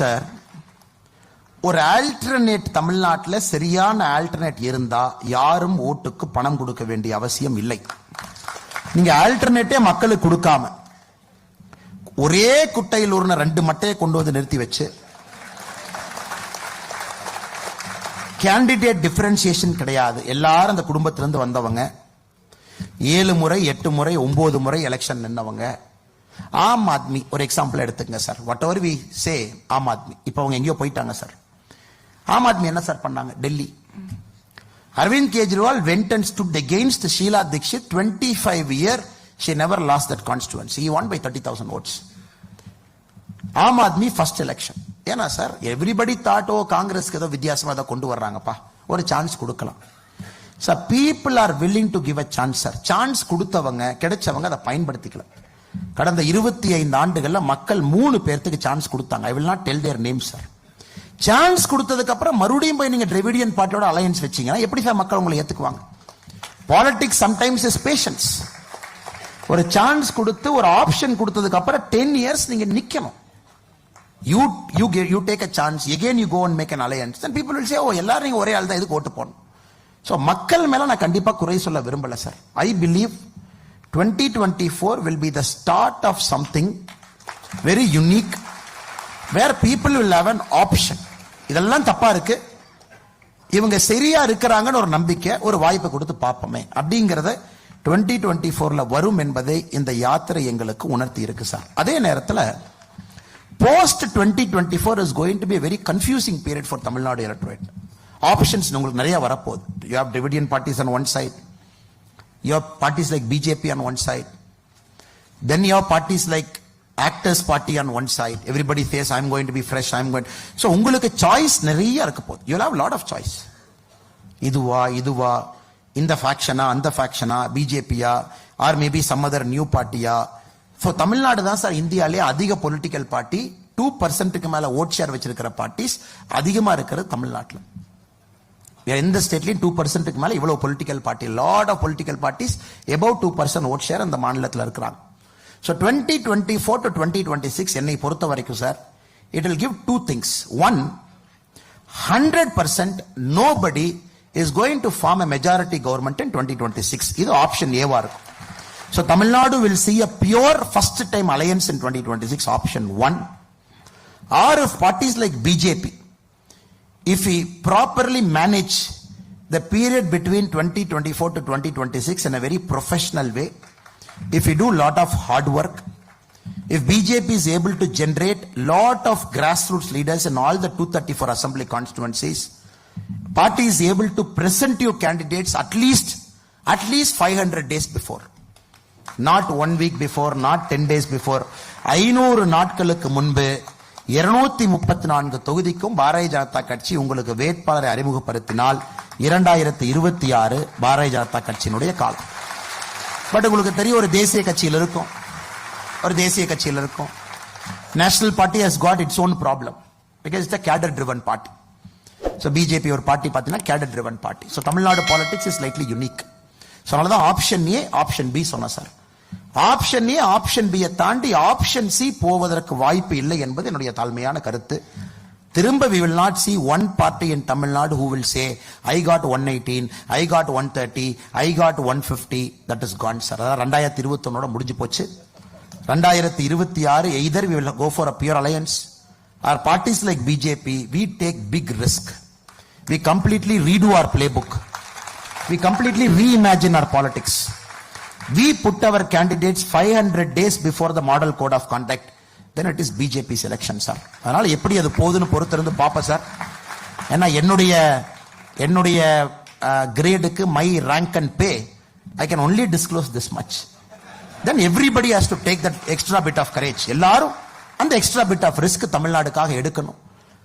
Sir ஒரு alternate தமிழ்நாட்டில் சரியான ஆல்டர்னேட் இருந்தா யாரும் ஓட்டுக்கு பணம் கொடுக்க வேண்டிய அவசியம் இல்லை. நீங்க ஆல்டர்னேட்டே மக்களுக்கு கொடுக்காம ஒரே குட்டையில் உருன ரெண்டு மட்டையை கொண்டு வந்து நிறுத்தி வச்சு கேண்டிடேட் டிஃபரன்சியேஷன் கிடையாது. எல்லாரும் அந்த குடும்பத்திலிருந்து வந்தவங்க ஏழு முறை எட்டு முறை ஒன்பது முறை எலெக்ஷன் நின்னவங்க ஆம் ஆத்மி. ஒரு எக்ஸாம்பிள் எடுத்துக்கங்க sir whatever we say Aam Aadmi. இப்போ அவங்க எங்கேயோ போயிட்டாங்க சார் ஆம் ஆத்மி என்ன சார் பண்ணாங்க? Delhi. Arvind Kejriwal went and stood against Sheila Dikshit twenty five year she never lost that constituency won by thirty thousand votes Aam Aadmi first election ஏன்னா sir everybody thought காங்கிரஸ்க்கு ஏதோ வித்தியாசமா ஏதோ கொண்டு வர்றாங்கப்பா. ஒரு சான்ஸ் கொடுக்கலாம். Sir people are willing to give a chance sir chance கொடுத்தவங்க கிடைச்சவங்க அதை பயன்படுத்திக்கலாம் கடந்த இருபத்தி ஐந்து ஆண்டுகள்ல மக்கள் மூணு பேர்த்துக்கு சான்ஸ் கொடுத்தாங்க. I will not tell their name sir chance கொடுத்ததுக்கு அப்புறம் மறுபடியும் போய் நீங்க டிரெவிடியன் பார்ட்டியோட அலையன்ஸ் வச்சீங்கன்னா எப்படி சார் மக்கள் உங்களை ஏத்துக்குவாங்க? பாலிடிக்ஸ் சம்டைம்ஸ் இஸ் பேஷன்ஸ் ஒரு சான்ஸ் கொடுத்து ஒரு ஆப்ஷன் கொடுத்ததுக்கு அப்புறம் டென் இயர்ஸ் நீங்க நிக்கணும். You you you take a chance again you go and make an alliance then people will say oh எல்லாரும் நீங்க ஒரே ஆள் தான் இதுக்கு ஓட்டு போடணும்? ஸோ மக்கள் மேல நான் கண்டிப்பா குறை சொல்ல விரும்பல sir I believe twenty twenty four will be the start of something very people will people an option. Option இதெல்லாம் தப்பா இருக்கு. இவங்க சரியா இருக்கிறாங்கன்னு ஒரு நம்பிக்கை ஒரு வாய்ப்பை கொடுத்து பார்ப்போமே. அப்படிங்கறத டுவெண்ட்டி டுவெண்ட்டி ஃபோர்ல வரும் என்பதை இந்த யாத்திரை எங்களுக்கு உணர்த்தி இருக்கு சார். அதே நேரத்தில் post twenty twenty four is going to be very confusing period for Tamil Nadu electorate options உங்களுக்கு நிறைய வரப்போகுது. You have Dravidian parties on one side You have parties like BJP on one side then you have parties like actors party on one side everybody face I'm going to be fresh I'm going so உங்களுக்கு choice நிறைய இருக்க போகுது you have lot of choice இதுவா இதுவா இந்த ஃபேக்ஷனா அந்த ஃபேக்ஷனா பிஜேபியா or maybe some other new பார்ட்டியா so Tamil Nadu தான் சார் இந்தியாலே அதிக பொலிட்டிக்கல் பார்ட்டி டூ பர்சன்ட்டுக்கு மேலே ஓட் ஷேர் வச்சிருக்கிற பார்ட்டிஸ் அதிகமாக இருக்கிறது தமிழ்நாட்டில் எந்த ஸ்டேட்லயும் டூ பர்சன்ட்டுக்கு மேல இவ்வளவு political party lot of political parties above two percent vote share அந்த மாநிலத்தில் இருக்கிறாங்க. So twenty twenty four to twenty twenty six என்னை பொறுத்த வரைக்கும் sir it will give two things one hundred percent nobody is going to form a majority government in twenty twenty six இது option ஏவா இருக்கும். So Tamil Nadu will see a pure first time alliance in twenty twenty six option one or if parties like BJP if we properly manage the period between 2024 to 2026 in a very professional way, if we do lot of hard work, if BJP is able to generate lot of grassroots leaders in all the 234 assembly constituencies, party is able to present you candidates at least at least 500 days before. Not one week before not ten days before ஐநூறு நாட்களுக்கு முன்பு இருநூத்தி முப்பத்தி நான்கு தொகுதிக்கும் பாரதிய ஜனதா கட்சி உங்களுக்கு வேட்பாளரை அறிமுகப்படுத்தினால் இரண்டாயிரத்தி இருபத்தி ஆறு பாரதிய ஜனதா கட்சியினுடைய காலம். பட் உங்களுக்கு தெரியும் ஒரு தேசிய கட்சியில் இருக்கும். ஒரு தேசிய கட்சியில் இருக்கும். National party has got its own problem because it's cadre driven party so BJP ஒரு பார்ட்டி பார்த்தீங்கன்னா cadre driven party so Tamil Nadu politics is lightly unique so அதனால தான் ஆப்ஷன் ஏ ஆப்ஷன் பி சொன்னேன் சார் ஆப்ஷன் ஏ ஆப்ஷன் பியை தாண்டி option C போவதற்கு வாய்ப்பு இல்லை என்பது என்னுடைய தாழ்மையான கருத்து. திரும்ப we will not see one party in Tamil Nadu who will say I got one eighteen I got one thirty I got one fifty that is gone sir அதாவது ரெண்டாயிரத்தி இருபத்தொன்னோட முடிஞ்சு போச்சு. ரெண்டாயிரத்தி இருபத்தி ஆறு either we will go for a pure alliance or parties like BJP we take big risk we completely redo our playbook we completely reimagine our politics We put our candidates 500 days before the model code of conduct. Then it is BJP selection sir அதனால எப்படி அது போகுதுன்னு பொறுத்திருந்து பார்ப்பேன் sir ஏன்னா என்னுடைய என்னுடைய கிரேடுக்கு my rank and pay I can only disclose this much then everybody has to take that extra bit of courage எல்லாரும் அந்த எக்ஸ்ட்ரா பிட் ஆஃப் ரிஸ்க் தமிழ்நாடுக்காக எடுக்கணும்.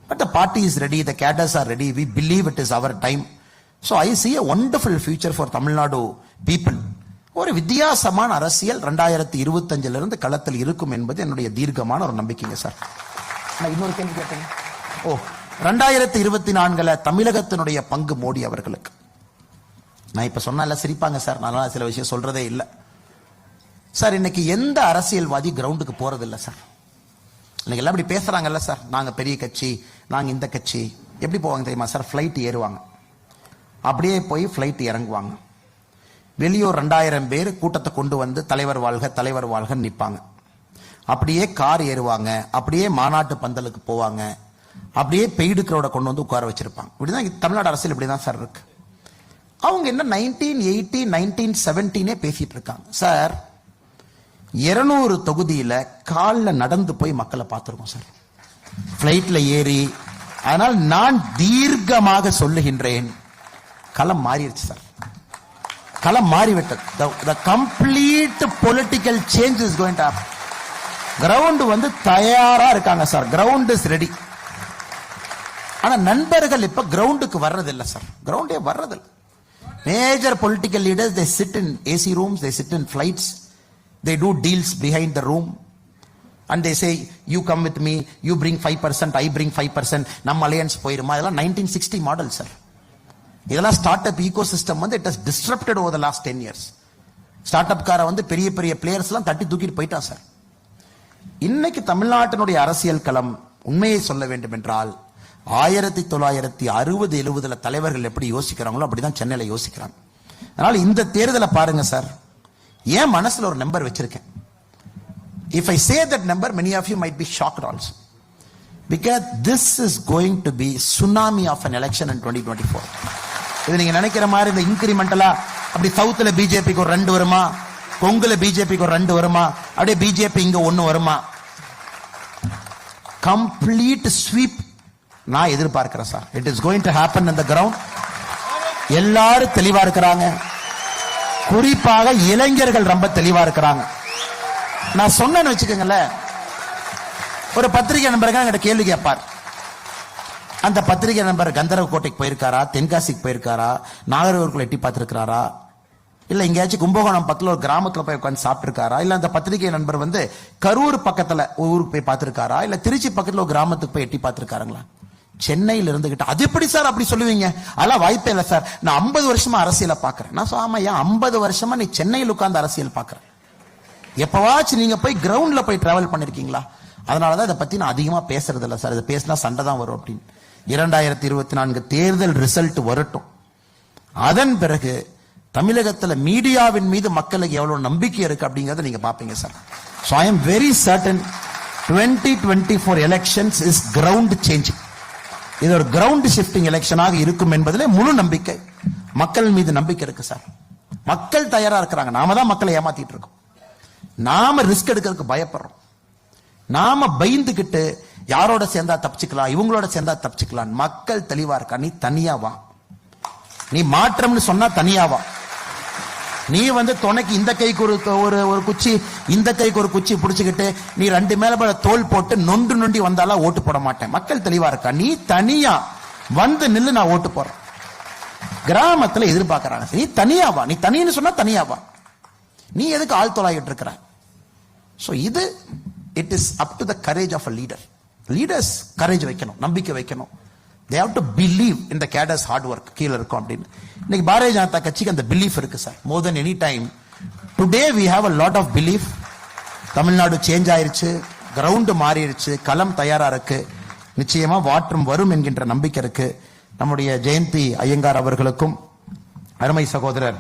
But the party is ready the cadres are ready we believe it is our time so I see a wonderful future for Tamil Nadu people ஒரு வித்தியாசமான அரசியல் ரெண்டாயிரத்தி இருபத்தஞ்சுல இருந்து களத்தில் இருக்கும் என்பது என்னுடைய தீர்க்கமான ஒரு நம்பிக்கைங்க சார். நான் இன்னொரு கேள்வி கேட்டேன். ஓ ரெண்டாயிரத்தி இருபத்தி நான்குல தமிழகத்தினுடைய பங்கு மோடி அவர்களுக்கு. நான் இப்ப சொன்னால சிரிப்பாங்க சார். நான் சில விஷயம் சொல்றதே இல்லை. சார் இன்னைக்கு எந்த அரசியல்வாதி கிரவுண்டுக்கு போறது இல்லை சார்? இன்னைக்கு எல்லாம் இப்படி பேசுறாங்கல்ல சார். நாங்க பெரிய கட்சி நாங்க இந்த கட்சி. எப்படி போவாங்க தெரியுமா சார்? ஃப்ளைட் ஏறுவாங்க. அப்படியே போய் ஃப்ளைட் இறங்குவாங்க. வெளியூர் ரெண்டாயிரம் பேர் கூட்டத்தை கொண்டு வந்து தலைவர் வாழ்க தலைவர் வாழ்க நிற்பாங்க அப்படியே கார் ஏறுவாங்க அப்படியே மாநாட்டு பந்தலுக்கு போவாங்க அப்படியே பெய்டுக்கிறோட கொண்டு வந்து உட்கார வச்சிருப்பாங்க. இப்படிதான் தமிழ்நாடு அரசியல் இப்படிதான் சார் இருக்கு. அவங்க என்ன நைன்டீன் எயிட்டி நைன்டீன் செவன்டீனே பேசிட்டு இருக்காங்க. சார் இருநூறு தொகுதியில காலில் நடந்து போய் மக்களை பார்த்துருக்கோம் சார் ஃப்ளைட்டில் ஏறி அதனால் நான் தீர்க்கமாக சொல்லுகின்றேன். களம் மாறிடுச்சு சார் களம் மாறிவிட்டது. The complete political change is going to ground வந்து தயாரா இருக்காங்க சார் கிரவுண்ட் இஸ் ரெடி ஆனா நண்பர்கள் இப்ப கிரவுண்டுக்கு வர்றது இல்ல சார் கிரவுண்டே வர்றது major political leaders they sit in AC rooms they sit in flights they do deals behind the room and they say you come with me you bring five percent I bring five percent நம்ம alliance போயிருமா? இதெல்லாம் nineteen sixty model sir இதெல்லாம் start up ecosystem வந்து it has disturbed over the last ten years start up காரை வந்து பெரிய பெரிய players எல்லாம் தட்டி தூக்கிட்டு போயிட்டான் சார் இன்னைக்கு தமிழ்நாட்டினுடைய அரசியல் களம் உண்மையை சொல்ல வேண்டும் என்றால் ஆயிரத்தி தொள்ளாயிரத்தி அறுபது எழுபதுல தலைவர்கள் எப்படி யோசிக்கிறாங்களோ அப்படிதான் சென்னையில யோசிக்கிறாங்க. அதனால இந்த தேர்தலை பாருங்க சார் ஏன் மனசுல ஒரு நம்பர் வச்சிருக்கேன். If I say that number many of you might be shocked also because this is going to be tsunami of an election in twenty twenty four இது நீங்க நினைக்கிற மாதிரி இந்த இன்கிரிமெண்டலா அப்படி சவுத்துல பிஜேபிக்கு ஒரு ரெண்டு வருமா? கொங்குல பிஜேபிக்கு ஒரு ரெண்டு வருமா? அப்படியே பிஜேபி இங்க ஒண்ணு வருமா? கம்ப்ளீட் ஸ்வீப் நான் எதிர்பார்க்கிறேன் sir. It is going to happen இந்த கிரவுண்ட் எல்லாரும் தெளிவா இருக்கிறாங்க. குறிப்பாக இளைஞர்கள் ரொம்ப தெளிவா இருக்கிறாங்க. நான் சொன்னேன்னு வச்சுக்கோங்களேன். ஒரு பத்திரிகை நண்பர்கள் என்கிட்ட கேள்வி கேட்பார். அந்த பத்திரிகை நண்பர் கந்தரவ கோட்டைக்கு போயிருக்காரா? தென்காசிக்கு போயிருக்காரா? நாகர்கோவில் எட்டி பார்த்துருக்காரா இல்ல எங்கேயாச்சும் கும்பகோணம் பக்கத்துல ஒரு கிராமத்துல போய் உட்காந்து சாப்பிட்ருக்காரா இல்ல அந்த பத்திரிகை நண்பர் வந்து கரூர் பக்கத்துல ஊருக்கு போய் பார்த்திருக்காரா? இல்ல திருச்சி பக்கத்துல ஒரு கிராமத்துக்கு போய் எட்டி பார்த்திருக்காருங்களா? சென்னையில இருந்துகிட்டு அது எப்படி சார் அப்படி சொல்லுவீங்க? அதெல்லாம் வாய்ப்பே இல்லை சார். நான் ஐம்பது வருஷமா அரசியலை பாக்குறேன் நான் ஆமா ஏன் ஐம்பது வருஷமா நீ சென்னையில் உட்கார்ந்து அரசியல் பார்க்குறேன் எப்பவாச்சும் நீங்க போய் கிரவுண்ட்ல போய் டிராவல் பண்ணிருக்கீங்களா? அதனாலதான் இதை பத்தி நான் அதிகமா பேசுறது இல்லை சார். இதை பேசினா சண்டை தான் வரும் அப்படின்னு. இரண்டாயிரத்தி இருபத்தி நான்கு தேர்தல் ரிசல்ட் வரட்டும். அதன் பிறகு தமிழகத்தில் மீடியாவின் மீது மக்களுக்கு எவ்வளவு நம்பிக்கை இருக்கு அப்படிங்கறத நீங்க பாப்பீங்க sir so I am very certain twenty twenty four elections is ground changing இது ஒரு கிரவுண்ட் ஷிஃப்டிங் எலெக்ஷனாக இருக்கும் என்பதில் முழு நம்பிக்கை. மக்கள் மீது நம்பிக்கை இருக்கு சார் மக்கள் தயாரா இருக்கிறாங்க. நாம தான் மக்களை ஏமாத்திட்டு இருக்கோம். நாம ரிஸ்க் எடுக்கிறதுக்கு பயப்படுறோம். நாம பயந்துகிட்டு யாரோட சேர்ந்தா தப்பிச்சுக்கலாம் இவங்களோட சேர்ந்தா தப்பிச்சுக்கலாம். மக்கள் தெளிவா இருக்கா? நீ தனியா வா. நீ மாற்றம்னு சொன்னா தனியா வா. நீ வந்து துணைக்கு இந்த கைக்கு ஒரு ஒரு ஒரு குச்சி இந்த கைக்கு ஒரு குச்சி பிடிச்சிக்கிட்டு நீ ரெண்டு மேல மேல தோல் போட்டு நொண்டு நொண்டி வந்தாலும் ஓட்டு போட மாட்டேன். மக்கள் தெளிவா இருக்கா? நீ தனியா வந்து நில்லு நான் ஓட்டு போறேன் கிராமத்துல எதிர்பார்க்கறாங்க. நீ தனியா வா. நீ தனின்னு சொன்னா தனியா வா. நீ எதுக்கு ஆள் தொலாயிட்டு இருக்கிற? ஸோ இது it is up to the courage of a leader leaders courage வைக்கணும் நம்பிக்கை வைக்கணும். தே ஹவ் டு பிலீவ் இந்த கேடர்ஸ் ஹார்ட் ஒர்க் கீழே இருக்கும் அப்படின்னு. இன்னைக்கு பாரதிய ஜனதா கட்சிக்கு அந்த பிலீஃப் இருக்கு sir more then any time today we have a lot of belief Tamil Nadu change ஆயிருச்சு. கிரவுண்டு மாறிடுச்சு. களம் தயாரா இருக்கு. நிச்சயமா வாற்றம் வரும் என்கின்ற நம்பிக்கை இருக்கு. நம்முடைய ஜெயந்தி ஐயங்கார் அவர்களுக்கும் அருமை சகோதரர்